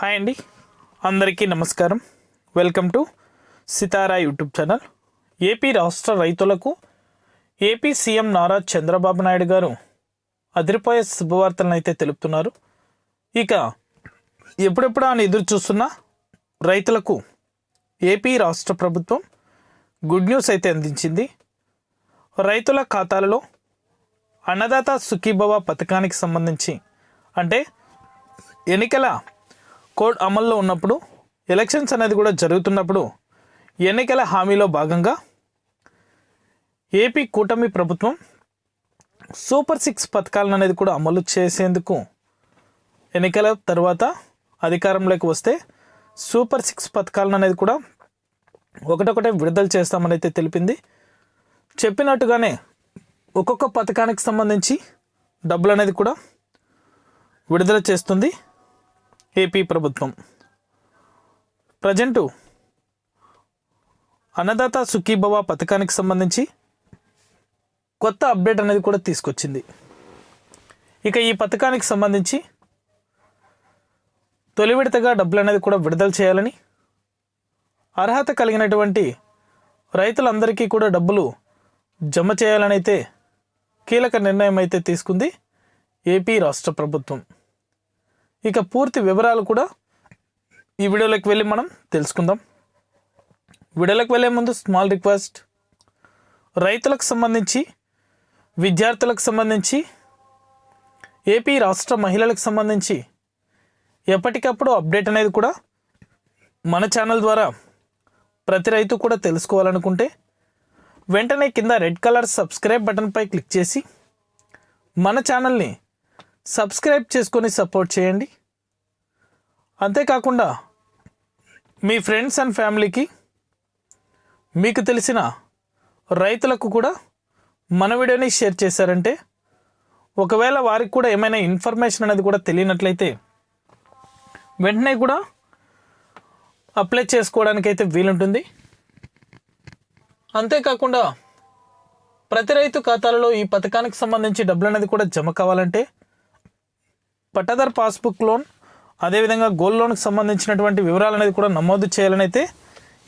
Hi అండి. అందరికీ నమస్కారం. Welcome to Sitara YouTube channel. AP రాష్ట్ర రైతులకు ఏపీ సీఎం నారా చంద్రబాబు నాయుడు గారు అదిరిపోయే శుభవార్తలను అయితే తెలుపుతున్నారు. ఇక ఎప్పుడెప్పుడు ఆయన ఎదురు చూస్తున్న రైతులకు ఏపీ రాష్ట్ర ప్రభుత్వం గుడ్ న్యూస్ అయితే అందించింది. రైతుల ఖాతాలలో అన్నదాత సుఖీభవ పథకానికి సంబంధించి అంటే ఎన్నికల కోడ్ అమల్లో ఉన్నప్పుడు ఎలక్షన్స్ అనేది కూడా జరుగుతున్నప్పుడు ఎన్నికల హామీలో భాగంగా ఏపీ కూటమి ప్రభుత్వం సూపర్ సిక్స్ పథకాలను అనేది కూడా అమలు చేసేందుకు ఎన్నికల తర్వాత అధికారంలోకి వస్తే సూపర్ సిక్స్ పథకాలను అనేది కూడా ఒకటొకటే విడుదల చేస్తామని అయితే తెలిపింది. చెప్పినట్టుగానే ఒక్కొక్క పథకానికి సంబంధించి డబ్బులు అనేది కూడా విడుదల చేస్తుంది. ఏపీ ప్రభుత్వం. ప్రజెంటు అన్నదాత సుఖీభవ పథకానికి సంబంధించి కొత్త అప్డేట్ అనేది కూడా తీసుకొచ్చింది. ఇక ఈ పథకానికి సంబంధించి తొలి విడతగా డబ్బులు అనేది కూడా విడుదల చేయాలని అర్హత కలిగినటువంటి రైతులందరికీ కూడా డబ్బులు జమ చేయాలని అయితే కీలక నిర్ణయం అయితే తీసుకుంది ఏపీ రాష్ట్ర ప్రభుత్వం. ఇక పూర్తి వివరాలు కూడా ఈ వీడియోలోకి వెళ్ళి మనం తెలుసుకుందాం. వీడియోలోకి వెళ్ళే ముందు స్మాల్ రిక్వెస్ట్. రైతులకు సంబంధించి విద్యార్థులకు సంబంధించి ఏపీ రాష్ట్ర మహిళలకు సంబంధించి ఎప్పటికప్పుడు అప్డేట్ అనేది కూడా మన ఛానల్ ద్వారా ప్రతి రైతు కూడా తెలుసుకోవాలనుకుంటే వెంటనే కింద రెడ్ కలర్ సబ్స్క్రైబ్ బటన్పై క్లిక్ చేసి మన ఛానల్ని సబ్స్క్రైబ్ చేసుకొని సపోర్ట్ చేయండి. అంతేకాకుండా మీ ఫ్రెండ్స్ అండ్ ఫ్యామిలీకి మీకు తెలిసిన రైతులకు కూడా మన వీడియోని షేర్ చేశారంటే ఒకవేళ వారికి కూడా ఏమైనా ఇన్ఫర్మేషన్ అనేది కూడా తెలియనట్లయితే వెంటనే కూడా అప్లై చేసుకోవడానికి అయితే వీలుంటుంది. అంతేకాకుండా ప్రతి రైతు ఖాతాలలో ఈ పథకానికి సంబంధించి డబ్బులు అనేది కూడా జమ కావాలంటే పట్టాదార్ పాస్బుక్ లోన్ అదేవిధంగా గోల్డ్ లోన్కి సంబంధించినటువంటి వివరాలు అనేది కూడా నమోదు చేయాలని అయితే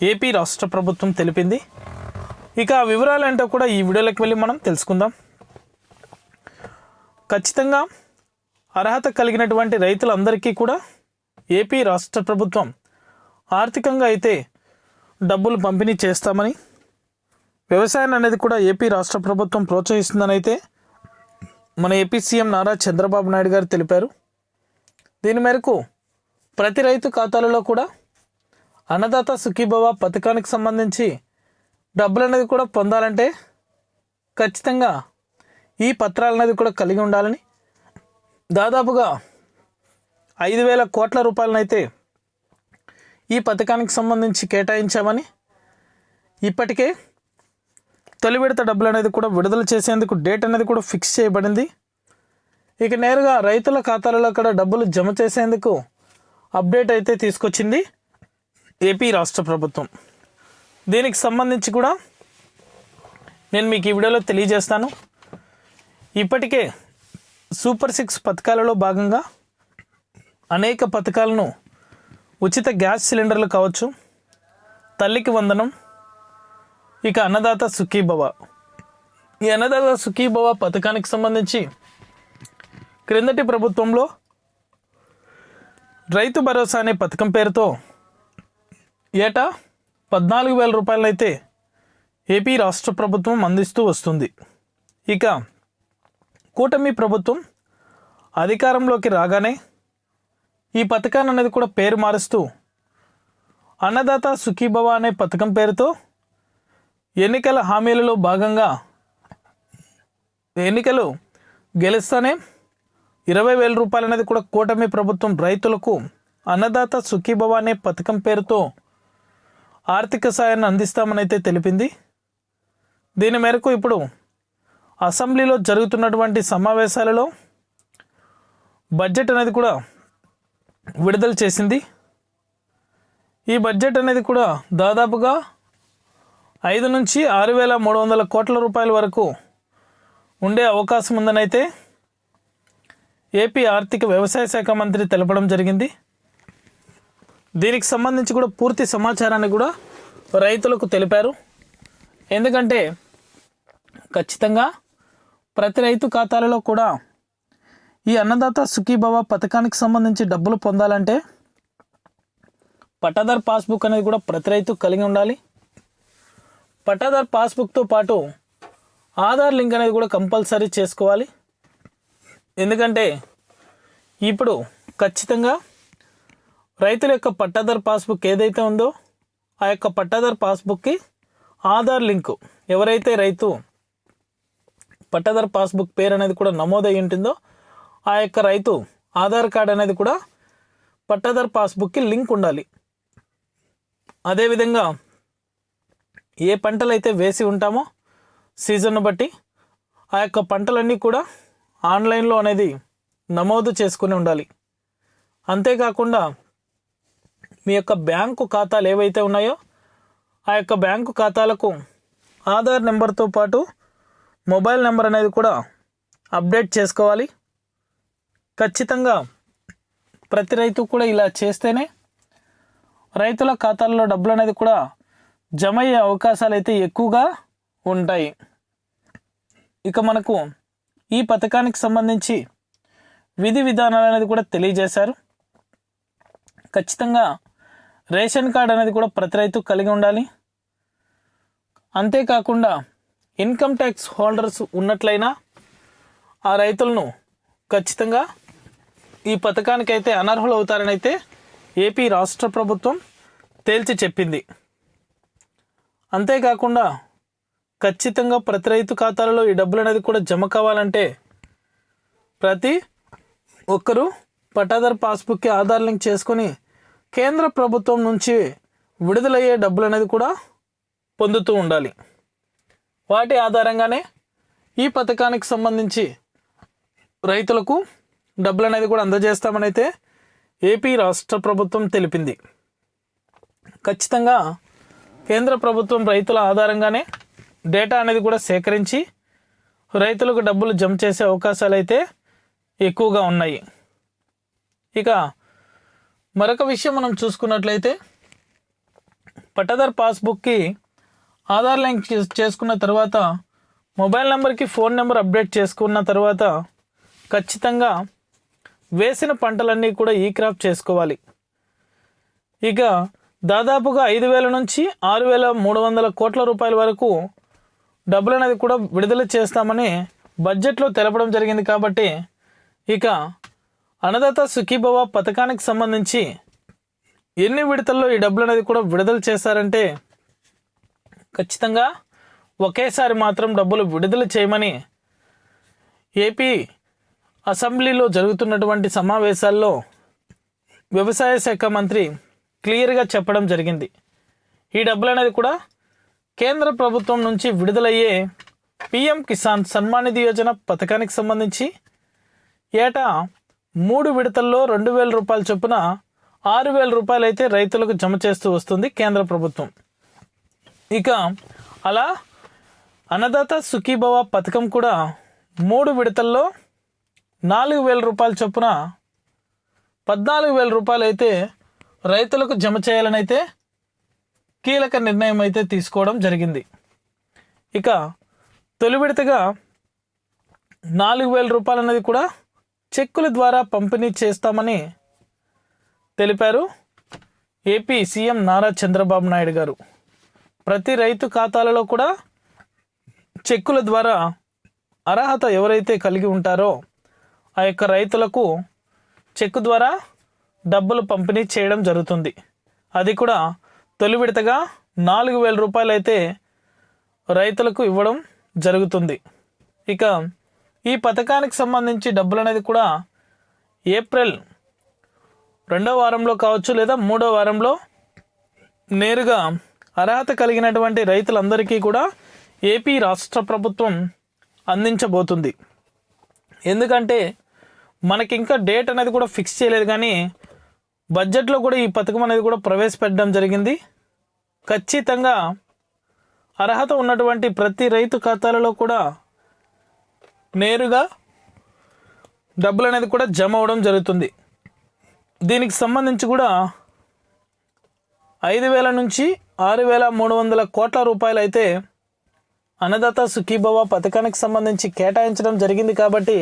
ఏపీ రాష్ట్ర ప్రభుత్వం తెలిపింది. ఇక ఆ వివరాలు ఏంటో కూడా ఈ వీడియోలోకి వెళ్ళి మనం తెలుసుకుందాం. ఖచ్చితంగా అర్హత కలిగినటువంటి రైతులందరికీ కూడా ఏపీ రాష్ట్ర ప్రభుత్వం ఆర్థికంగా అయితే డబ్బులు పంపిణీ చేస్తామని వ్యవసాయాన్ని అనేది కూడా ఏపీ రాష్ట్ర ప్రభుత్వం ప్రోత్సహిస్తుందని అయితే మన ఏపీ సీఎం నారా చంద్రబాబు నాయుడు గారు తెలిపారు. దీని మేరకు ప్రతి రైతు ఖాతాలలో కూడా అన్నదాత సుఖీభవ పథకానికి సంబంధించి డబ్బులు అనేది కూడా పొందాలంటే ఖచ్చితంగా ఈ పత్రాలు అనేది కూడా కలిగి ఉండాలని దాదాపుగా ఐదు వేల కోట్ల రూపాయలనైతే ఈ పథకానికి సంబంధించి కేటాయించామని ఇప్పటికే తొలి విడత డబ్బులు అనేది కూడా విడుదల చేసేందుకు డేట్ అనేది కూడా ఫిక్స్ చేయబడింది. ఇక నేరుగా రైతుల ఖాతాలలో కూడా డబ్బులు జమ చేసేందుకు అప్డేట్ అయితే తీసుకొచ్చింది ఏపీ రాష్ట్ర ప్రభుత్వం. దీనికి సంబంధించి కూడా నేను మీకు ఈ వీడియోలో తెలియజేస్తాను. ఇప్పటికే సూపర్ సిక్స్ పథకాలలో భాగంగా అనేక పథకాలను ఉచిత గ్యాస్ సిలిండర్లు కావచ్చు తల్లికి వందనం ఇక అన్నదాత సుఖీభవ. ఈ అన్నదాత సుఖీభవ పథకానికి సంబంధించి క్రిందటి ప్రభుత్వంలో రైతు భరోసా అనే పథకం పేరుతో ఏటా పద్నాలుగు వేల రూపాయలైతే ఏపీ రాష్ట్ర ప్రభుత్వం అందిస్తూ వస్తుంది. ఇక కూటమి ప్రభుత్వం అధికారంలోకి రాగానే ఈ పథకాన్ని అనేది కూడా పేరు మారుస్తూ అన్నదాత సుఖీభవ అనే పథకం పేరుతో ఎన్నికల హామీలలో భాగంగా ఎన్నికలు గెలుస్తానే ఇరవై వేల రూపాయలు అనేది కూడా కూటమి ప్రభుత్వం రైతులకు అన్నదాత సుఖీభవ అనే పథకం పేరుతో ఆర్థిక సాయాన్ని అందిస్తామని అయితే తెలిపింది. దీని మేరకు ఇప్పుడు అసెంబ్లీలో జరుగుతున్నటువంటి సమావేశాలలో బడ్జెట్ అనేది కూడా విడుదల చేసింది. ఈ బడ్జెట్ అనేది కూడా దాదాపుగా ఐదు నుంచి ఆరు వేల మూడు వందల కోట్ల రూపాయల వరకు ఉండే అవకాశం ఉందనైతే ఏపీ ఆర్థిక వ్యవసాయ శాఖ మంత్రి తెలపడం జరిగింది. దీనికి సంబంధించి కూడా పూర్తి సమాచారాన్ని కూడా రైతులకు తెలిపారు. ఎందుకంటే ఖచ్చితంగా ప్రతి రైతు ఖాతాలలో కూడా ఈ అన్నదాత సుఖీభవ పథకానికి సంబంధించి డబ్బులు పొందాలంటే పట్టాదార్ పాస్బుక్ అనేది కూడా ప్రతి రైతు కలిగి ఉండాలి. పట్టాదార్ పాస్బుక్తో పాటు ఆధార్ లింక్ అనేది కూడా కంపల్సరీ చేసుకోవాలి. ఎందుకంటే ఇప్పుడు ఖచ్చితంగా రైతుల యొక్క పట్టాదార్ పాస్బుక్ ఏదైతే ఉందో ఆ యొక్క పట్టాదార్ పాస్బుక్కి ఆధార్ లింకు ఎవరైతే రైతు పట్టాదార్ పాస్బుక్ పేరు అనేది కూడా నమోదై ఉంటుందో ఆ యొక్క రైతు ఆధార్ కార్డ్ అనేది కూడా పట్టాదార్ పాస్బుక్కి లింక్ ఉండాలి. అదేవిధంగా ఏ పంటలు అయితే వేసి ఉంటామో సీజన్ను బట్టి ఆ యొక్క పంటలన్నీ కూడా ఆన్లైన్లో అనేది నమోదు చేసుకుని ఉండాలి. అంతేకాకుండా మీ యొక్క బ్యాంకు ఖాతాలు ఏవైతే ఉన్నాయో ఆ యొక్క బ్యాంకు ఖాతాలకు ఆధార్ నెంబర్తో పాటు మొబైల్ నెంబర్ అనేది కూడా అప్డేట్ చేసుకోవాలి. ఖచ్చితంగా ప్రతి రైతు కూడా ఇలా చేస్తేనే రైతుల ఖాతాల్లో డబ్బులు అనేది కూడా జమ అయ్యే అవకాశాలు అయితే ఎక్కువగా ఉంటాయి. ఇక మనకు ఈ పథకానికి సంబంధించి విధి విధానాలు అనేది కూడా తెలియజేశారు. ఖచ్చితంగా రేషన్ కార్డ్ అనేది కూడా ప్రతి రైతు కలిగి ఉండాలి. అంతేకాకుండా ఇన్కమ్ ట్యాక్స్ హోల్డర్స్ ఉన్నట్లయినా ఆ రైతులను ఖచ్చితంగా ఈ పథకానికి అయితే అనర్హులు అవుతారని అయితే ఏపీ రాష్ట్ర ప్రభుత్వం తేల్చి చెప్పింది. అంతేకాకుండా ఖచ్చితంగా ప్రతి రైతు ఖాతాలలో ఈ డబ్బులు అనేది కూడా జమ కావాలంటే ప్రతి ఒక్కరూ పట్టాదారు పాస్బుక్కి ఆధార్ లింక్ చేసుకొని కేంద్ర ప్రభుత్వం నుంచి విడుదలయ్యే డబ్బులు అనేది కూడా పొందుతూ ఉండాలి. వాటి ఆధారంగానే ఈ పథకానికి సంబంధించి రైతులకు డబ్బులు అనేది కూడా అందజేస్తామని అయితే ఏపీ రాష్ట్ర ప్రభుత్వం తెలిపింది. ఖచ్చితంగా కేంద్ర ప్రభుత్వం రైతుల ఆధారంగానే డేటా అనేది కూడా సేకరించి రైతులకు డబ్బులు జమ చేసే అవకాశాలు అయితే ఎక్కువగా ఉన్నాయి. ఇక మరొక విషయం మనం చూసుకున్నట్లయితే పట్టాదార్ పాస్బుక్కి ఆధార్ లింక్ చేసుకున్న తర్వాత మొబైల్ నెంబర్కి ఫోన్ నెంబర్ అప్డేట్ చేసుకున్న తర్వాత ఖచ్చితంగా వేసిన పంటలన్నీ కూడా ఈ క్రాప్ చేసుకోవాలి. ఇక దాదాపుగా ఐదు వేల నుంచి ఆరు వేల మూడు వందల కోట్ల రూపాయల వరకు డబ్బులు అనేది కూడా విడుదల చేస్తామని బడ్జెట్లో తెలపడం జరిగింది కాబట్టి ఇక అన్నదాత సుఖీభవ పథకానికి సంబంధించి ఎన్ని విడతల్లో ఈ డబ్బులు అనేది కూడా విడుదల చేశారంటే ఖచ్చితంగా ఒకేసారి మాత్రం డబ్బులు విడుదల చేయమని ఏపీ అసెంబ్లీలో జరుగుతున్నటువంటి సమావేశాల్లో వ్యవసాయ శాఖ మంత్రి క్లియర్గా చెప్పడం జరిగింది. ఈ డబ్బులు అనేది కూడా కేంద్ర ప్రభుత్వం నుంచి విడుదలయ్యే పిఎం కిసాన్ సన్మానిధి యోజన పథకానికి సంబంధించి ఏటా మూడు విడతల్లో రెండు వేల రూపాయల చొప్పున ఆరు వేల రూపాయలు అయితే రైతులకు జమ చేస్తూ వస్తుంది కేంద్ర ప్రభుత్వం. ఇక అలా అన్నదాత సుఖీభవ పథకం కూడా మూడు విడతల్లో నాలుగు వేల రూపాయల చొప్పున పద్నాలుగు వేల రూపాయలు అయితే రైతులకు జమ చేయాలని అయితే కీలక నిర్ణయం అయితే తీసుకోవడం జరిగింది. ఇక తొలి విడతగా నాలుగు వేల రూపాయలు అనేది కూడా చెక్కుల ద్వారా పంపిణీ చేస్తామని తెలిపారు ఏపీ సీఎం నారా చంద్రబాబు నాయుడు గారు. ప్రతి రైతు ఖాతాలలో కూడా చెక్కుల ద్వారా అర్హత ఎవరైతే కలిగి ఉంటారో ఆ యొక్క రైతులకు చెక్కు ద్వారా డబ్బులు పంపిణీ చేయడం జరుగుతుంది. అది కూడా తొలి విడతగా నాలుగు వేల రూపాయలు అయితే రైతులకు ఇవ్వడం జరుగుతుంది. ఇక ఈ పథకానికి సంబంధించి డబ్బులు అనేది కూడా ఏప్రిల్ రెండో వారంలో కావచ్చు లేదా మూడో వారంలో నేరుగా అర్హత కలిగినటువంటి రైతులందరికీ కూడా ఏపీ రాష్ట్ర ప్రభుత్వం అందించబోతుంది. ఎందుకంటే మనకి ఇంకా డేట్ అనేది కూడా ఫిక్స్ చేయలేదు కానీ బడ్జెట్లో కూడా ఈ పథకం అనేది కూడా ప్రవేశపెట్టడం జరిగింది. ఖచ్చితంగా అర్హత ఉన్నటువంటి ప్రతి రైతు ఖాతాలలో కూడా నేరుగా డబ్బులు అనేది కూడా జమ అవ్వడం జరుగుతుంది. దీనికి సంబంధించి కూడా ఐదు వేల నుంచి ఆరు వేల మూడు వందల కోట్ల రూపాయలు అయితే అన్నదాత సుఖీభవ పథకానికి సంబంధించి కేటాయించడం జరిగింది కాబట్టి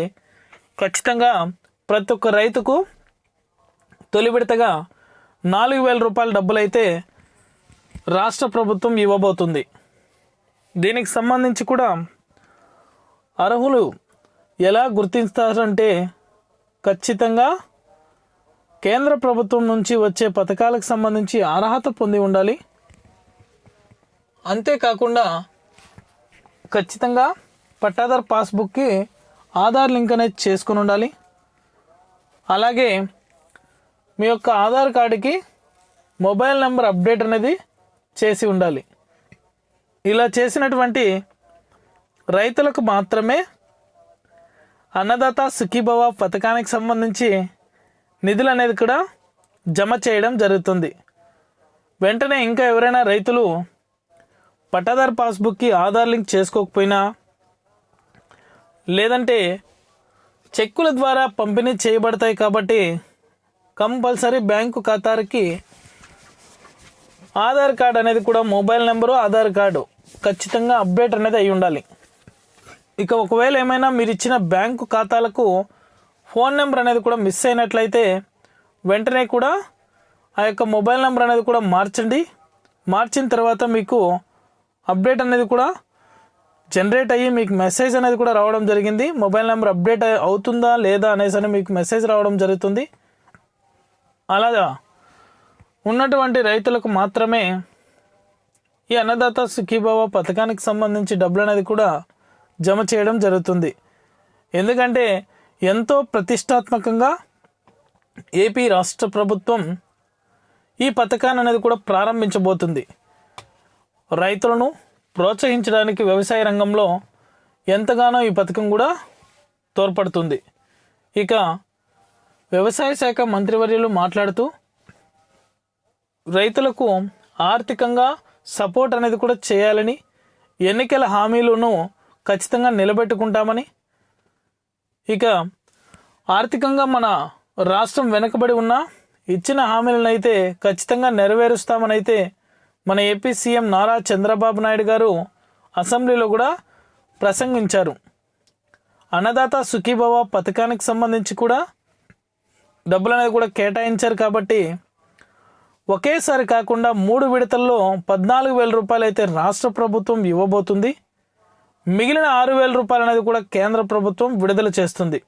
ఖచ్చితంగా ప్రతి ఒక్క రైతుకు తొలి విడతగా నాలుగు వేల రూపాయల డబ్బులైతే రాష్ట్ర ప్రభుత్వం ఇవ్వబోతుంది. దీనికి సంబంధించి కూడా అర్హులు ఎలా గుర్తిస్తారంటే ఖచ్చితంగా కేంద్ర ప్రభుత్వం నుంచి వచ్చే పథకాలకు సంబంధించి అర్హత పొంది ఉండాలి. అంతేకాకుండా ఖచ్చితంగా పట్టాదార్ పాస్బుక్కి ఆధార్ లింక్ అనేది చేసుకుని ఉండాలి. అలాగే మీ యొక్క ఆధార్ కార్డుకి మొబైల్ నెంబర్ అప్డేట్ అనేది చేసి ఉండాలి. ఇలా చేసినటువంటి రైతులకు మాత్రమే అన్నదాత సుఖీభవ పథకానికి సంబంధించి నిధులు అనేది కూడా జమ చేయడం జరుగుతుంది. వెంటనే ఇంకా ఎవరైనా రైతులు పట్టాదారు పాస్బుక్కి ఆధార్ లింక్ చేసుకోకపోయినా లేదంటే చెక్కుల ద్వారా పంపిణీ చేయబడతాయి కాబట్టి కంపల్సరీ బ్యాంకు ఖాతాకి ఆధార్ కార్డ్ అనేది కూడా మొబైల్ నెంబరు ఆధార్ కార్డు ఖచ్చితంగా అప్డేట్ అనేది అయి ఉండాలి. ఇక ఒకవేళ ఏమైనా మీరు ఇచ్చిన బ్యాంకు ఖాతాలకు ఫోన్ నెంబర్ అనేది కూడా మిస్ అయినట్లయితే వెంటనే కూడా ఆ యొక్క మొబైల్ నెంబర్ అనేది కూడా మార్చండి. మార్చిన తర్వాత మీకు అప్డేట్ అనేది కూడా జనరేట్ అయ్యి మీకు మెసేజ్ అనేది కూడా రావడం జరిగింది. మొబైల్ నెంబర్ అప్డేట్ అయి- అవుతుందా లేదా అనేసి అని మీకు మెసేజ్ రావడం జరుగుతుంది. అలాగా ఉన్నటువంటి రైతులకు మాత్రమే ఈ అన్నదాత సుఖీభావ పథకానికి సంబంధించి డబ్బులు అనేది కూడా జమ చేయడం జరుగుతుంది. ఎందుకంటే ఎంతో ప్రతిష్టాత్మకంగా ఏపీ రాష్ట్ర ప్రభుత్వం ఈ పథకాన్ని అనేది కూడా ప్రారంభించబోతుంది. రైతులను ప్రోత్సహించడానికి వ్యవసాయ రంగంలో ఎంతగానో ఈ పథకం కూడా తోడ్పడుతుంది. ఇక వ్యవసాయ శాఖ మంత్రివర్యులు మాట్లాడుతూ రైతులకు ఆర్థికంగా సపోర్ట్ అనేది కూడా చేయాలని ఎన్నికల హామీలను ఖచ్చితంగా నిలబెట్టుకుంటామని. ఇక ఆర్థికంగా మన రాష్ట్రం వెనుకబడి ఉన్న ఇచ్చిన హామీలను అయితే ఖచ్చితంగా నెరవేరుస్తామని అయితే మన ఏపీ సీఎం నారా చంద్రబాబు నాయుడు గారు అసెంబ్లీలో కూడా ప్రసంగించారు. అన్నదాత సుఖీభవ పథకానికి సంబంధించి కూడా డబ్బులు అనేది కూడా కేటాయించారు కాబట్టి ఒకేసారి కాకుండా మూడు విడతల్లో పద్నాలుగు వేల రూపాయలు అయితే రాష్ట్ర ప్రభుత్వం ఇవ్వబోతుంది. మిగిలిన ఆరు వేల రూపాయలు అనేది కూడా కేంద్ర ప్రభుత్వం విడుదల చేస్తుంది.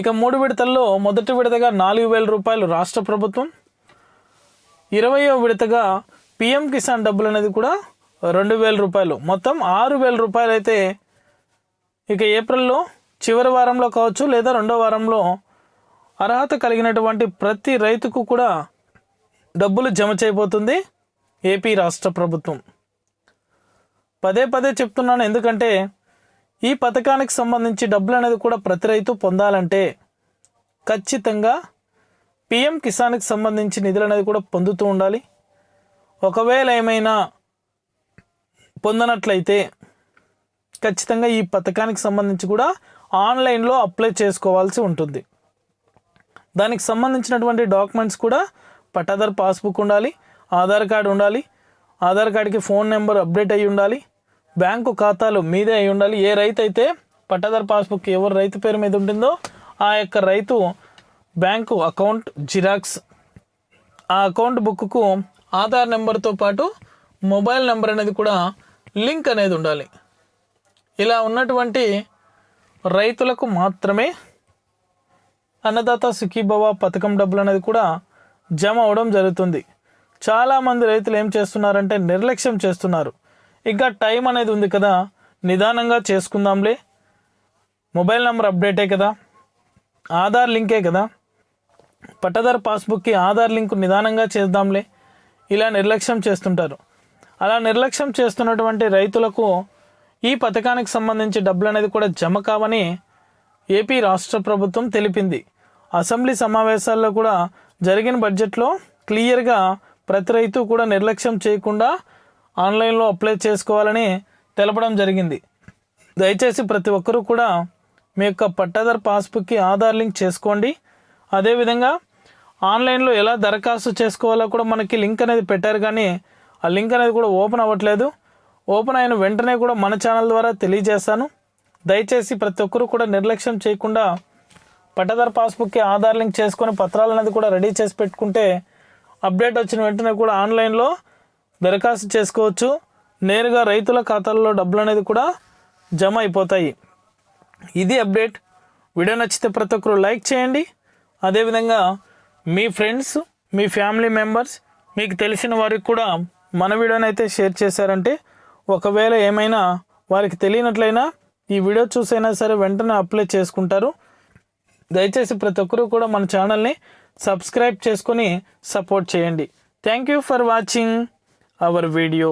ఇక మూడు విడతల్లో మొదటి విడతగా నాలుగు వేల రూపాయలు రాష్ట్ర ప్రభుత్వం. ఇరవయో విడతగా పిఎం కిసాన్ డబ్బులు అనేది కూడా రెండు వేల రూపాయలు. మొత్తం ఆరు వేల రూపాయలు అయితే ఇక ఏప్రిల్లో చివరి వారంలో కావచ్చు లేదా రెండో వారంలో అర్హత కలిగినటువంటి ప్రతి రైతుకు కూడా డబ్బులు జమ చేయబోతుంది ఏపీ రాష్ట్ర ప్రభుత్వం. పదే పదే చెప్తున్నాను ఎందుకంటే ఈ పథకానికి సంబంధించి డబ్బులు అనేది కూడా ప్రతి రైతు పొందాలంటే ఖచ్చితంగా పిఎం కిసాన్కి సంబంధించి నిధులు అనేది కూడా పొందుతూ ఉండాలి. ఒకవేళ ఏమైనా పొందనట్లయితే ఖచ్చితంగా ఈ పథకానికి సంబంధించి కూడా ఆన్లైన్లో అప్లై చేసుకోవాల్సి ఉంటుంది. దానికి సంబంధించినటువంటి డాక్యుమెంట్స్ కూడా పట్టాదార్ పాస్బుక్ ఉండాలి ఆధార్ కార్డు ఉండాలి ఆధార్ కార్డుకి ఫోన్ నెంబర్ అప్డేట్ అయ్యి ఉండాలి బ్యాంకు ఖాతాలు మీదే అయి ఉండాలి. ఏ రైతు అయితే పట్టాదార్ పాస్బుక్ ఎవరు రైతు పేరు మీద ఉంటుందో ఆ యొక్క రైతు బ్యాంకు అకౌంట్ జిరాక్స్. ఆ అకౌంట్ బుక్కు ఆధార్ నెంబర్తో పాటు మొబైల్ నెంబర్ అనేది కూడా లింక్ అనేది ఉండాలి. ఇలా ఉన్నటువంటి రైతులకు మాత్రమే అన్నదాత సుఖీభవ పథకం డబ్బులు అనేది కూడా జమ అవడం జరుగుతుంది. చాలామంది రైతులు ఏం చేస్తున్నారంటే నిర్లక్ష్యం చేస్తున్నారు. ఇంకా టైం అనేది ఉంది కదా నిదానంగా చేసుకుందాంలే. మొబైల్ నెంబర్ అప్డేటే కదా ఆధార్ లింకే కదా. పట్టదారు పాస్బుక్కి ఆధార్ లింక్ నిదానంగా చేద్దాంలే. ఇలా నిర్లక్ష్యం చేస్తుంటారు. అలా నిర్లక్ష్యం చేస్తున్నటువంటి రైతులకు ఈ పథకానికి సంబంధించి డబ్బులు అనేది కూడా జమ కావని ఏపీ రాష్ట్ర ప్రభుత్వం తెలిపింది. అసెంబ్లీ సమావేశాల్లో కూడా జరిగిన బడ్జెట్లో క్లియర్గా ప్రతి రైతు కూడా నిర్లక్ష్యం చేయకుండా ఆన్లైన్లో అప్లై చేసుకోవాలని తెలపడం జరిగింది. దయచేసి ప్రతి ఒక్కరూ కూడా మీ యొక్క పట్టాదార్ పాస్బుక్కి ఆధార్ లింక్ చేసుకోండి. అదేవిధంగా ఆన్లైన్లో ఎలా దరఖాస్తు చేసుకోవాలో కూడా మనకి లింక్ అనేది పెట్టారు కానీ ఆ లింక్ అనేది కూడా ఓపెన్ అవ్వట్లేదు. ఓపెన్ అయిన వెంటనే కూడా మన ఛానల్ ద్వారా తెలియజేస్తాను. దయచేసి ప్రతి ఒక్కరూ కూడా నిర్లక్ష్యం చేయకుండా పట్టదారు పాస్బుక్కి ఆధార్ లింక్ చేసుకొని పత్రాలు అనేది కూడా రెడీ చేసి పెట్టుకుంటే అప్డేట్ వచ్చిన వెంటనే కూడా ఆన్లైన్లో దరఖాస్తు చేసుకోవచ్చు. నేరుగా రైతుల ఖాతాల్లో డబ్బులు అనేది కూడా జమ అయిపోతాయి. ఇది అప్డేట్. వీడియో నచ్చితే ప్రతి ఒక్కరు లైక్ చేయండి. అదేవిధంగా మీ ఫ్రెండ్స్ మీ ఫ్యామిలీ మెంబర్స్ మీకు తెలిసిన వారికి కూడా మన వీడియోని అయితే షేర్ చేశారంటే ఒకవేళ ఏమైనా వారికి తెలియనట్లయినా ఈ వీడియో చూసైనా సరే వెంటనే అప్లై చేసుకుంటారు. దయచేసి ప్రతి ఒక్కరూ కూడా మన ఛానల్ని సబ్స్క్రైబ్ చేసుకొని సపోర్ట్ చేయండి. Thank you for watching our video